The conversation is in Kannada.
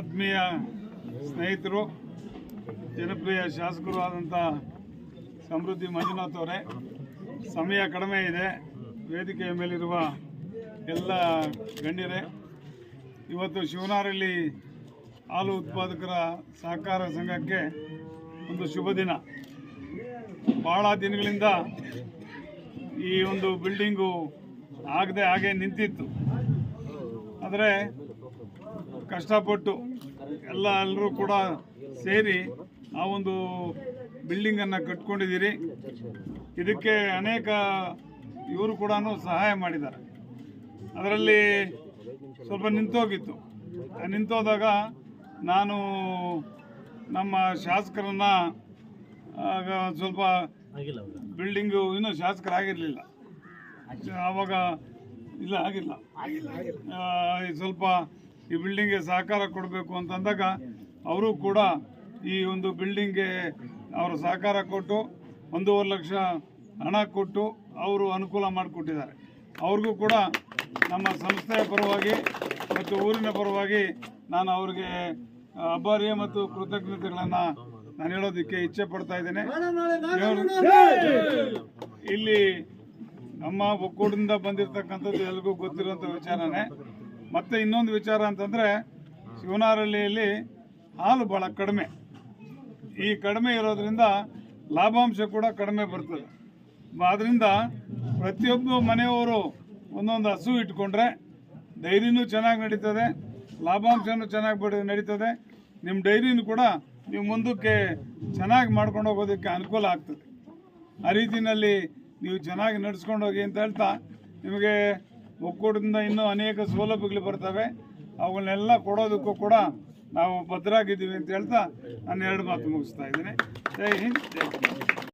ಆತ್ಮೀಯ ಸ್ನೇಹಿತರು, ಜನಪ್ರಿಯ ಶಾಸಕರು ಆದಂಥ ಸಮೃದ್ಧಿ ಮಂಜುನಾಥ್ ಅವರೇ, ಸಮಯ ಕಡಿಮೆ ಇದೆ, ವೇದಿಕೆಯ ಮೇಲಿರುವ ಎಲ್ಲ ಗಣ್ಯರೇ, ಇವತ್ತು ಶಿವನಾರಲ್ಲಿ ಹಾಲು ಉತ್ಪಾದಕರ ಸಹಕಾರ ಸಂಘಕ್ಕೆ ಒಂದು ಶುಭ ದಿನ. ಭಾಳ ದಿನಗಳಿಂದ ಈ ಒಂದು ಬಿಲ್ಡಿಂಗು ಆಗದೆ ಹಾಗೆ ನಿಂತಿತ್ತು. ಆದರೆ ಕಷ್ಟಪಟ್ಟು ಎಲ್ಲ ಎಲ್ಲರೂ ಕೂಡ ಸೇರಿ ಆ ಒಂದು ಬಿಲ್ಡಿಂಗನ್ನು ಕಟ್ಕೊಂಡಿದ್ದೀರಿ. ಇದಕ್ಕೆ ಅನೇಕ ಇವರು ಕೂಡ ಸಹಾಯ ಮಾಡಿದ್ದಾರೆ. ಅದರಲ್ಲಿ ಸ್ವಲ್ಪ ನಿಂತೋಗಿತ್ತು. ನಿಂತೋದಾಗ ನಾನು ನಮ್ಮ ಶಾಸಕರನ್ನ ಸ್ವಲ್ಪ ಬಿಲ್ಡಿಂಗು ಇನ್ನೂ ಶಾಸಕರಾಗಿರಲಿಲ್ಲ. ಆವಾಗ ಇಲ್ಲ, ಆಗಿಲ್ಲ. ಸ್ವಲ್ಪ ಈ ಬಿಲ್ಡಿಂಗ್ಗೆ ಸಹಕಾರ ಕೊಡಬೇಕು ಅಂತಂದಾಗ ಅವರು ಕೂಡ ಈ ಒಂದು ಬಿಲ್ಡಿಂಗ್ಗೆ ಅವರು ಸಹಕಾರ ಕೊಟ್ಟು ಒಂದೂವರೆ ಲಕ್ಷ ಹಣ ಕೊಟ್ಟು ಅವರು ಅನುಕೂಲ ಮಾಡಿಕೊಟ್ಟಿದ್ದಾರೆ. ಅವ್ರಿಗೂ ಕೂಡ ನಮ್ಮ ಸಂಸ್ಥೆಯ ಪರವಾಗಿ ಮತ್ತು ಊರಿನ ಪರವಾಗಿ ನಾನು ಅವ್ರಿಗೆ ಅಭಾರ್ಯ ಮತ್ತು ಕೃತಜ್ಞತೆಗಳನ್ನು ನಾನು ಹೇಳೋದಕ್ಕೆ ಇಚ್ಛೆ ಪಡ್ತಾ ಇದ್ದೇನೆ. ಇಲ್ಲಿ ನಮ್ಮ ಒಕ್ಕೂಟದಿಂದ ಬಂದಿರತಕ್ಕಂಥದ್ದು ಎಲ್ರಿಗೂ ಗೊತ್ತಿರುವಂಥ ವಿಚಾರನೇ. ಮತ್ತೆ ಇನ್ನೊಂದು ವಿಚಾರ ಅಂತಂದರೆ ಶಿವನಾರಳ್ಳಿಯಲ್ಲಿ ಹಾಲು ಭಾಳ ಕಡಿಮೆ. ಈ ಕಡಿಮೆ ಇರೋದ್ರಿಂದ ಲಾಭಾಂಶ ಕೂಡ ಕಡಿಮೆ ಬರ್ತದೆ. ಆದ್ದರಿಂದ ಪ್ರತಿಯೊಬ್ಬ ಮನೆಯವರು ಒಂದೊಂದು ಹಸು ಇಟ್ಕೊಂಡ್ರೆ ಡೈರಿನೂ ಚೆನ್ನಾಗಿ ನಡೀತದೆ, ಲಾಭಾಂಶನೂ ಚೆನ್ನಾಗಿ ನಡೀತದೆ. ನಿಮ್ಮ ಡೈರಿನೂ ಕೂಡ ನೀವು ಮುಂದಕ್ಕೆ ಚೆನ್ನಾಗಿ ಮಾಡ್ಕೊಂಡು ಹೋಗೋದಕ್ಕೆ ಅನುಕೂಲ ಆಗ್ತದೆ. ಆ ರೀತಿಯಲ್ಲಿ ನೀವು ಚೆನ್ನಾಗಿ ನಡೆಸ್ಕೊಂಡು ಹೋಗಿ ಅಂತ ಹೇಳ್ತಾ ನಿಮಗೆ ಒಕ್ಕೂಟದಿಂದ ಇನ್ನೂ ಅನೇಕ ಸೌಲಭ್ಯಗಳು ಬರ್ತವೆ. ಅವುಗಳನ್ನೆಲ್ಲ ಕೊಡೋದಕ್ಕೂ ಕೂಡ ನಾವು ಭದ್ರಾಗಿದ್ದೀವಿ ಅಂತ ಹೇಳ್ತಾ ನಾನು ಎರಡು ಮಾತು ಮುಗಿಸ್ತಾ ಇದ್ದೀನಿ. ಜೈ ಹಿಂದ್, ಜೈ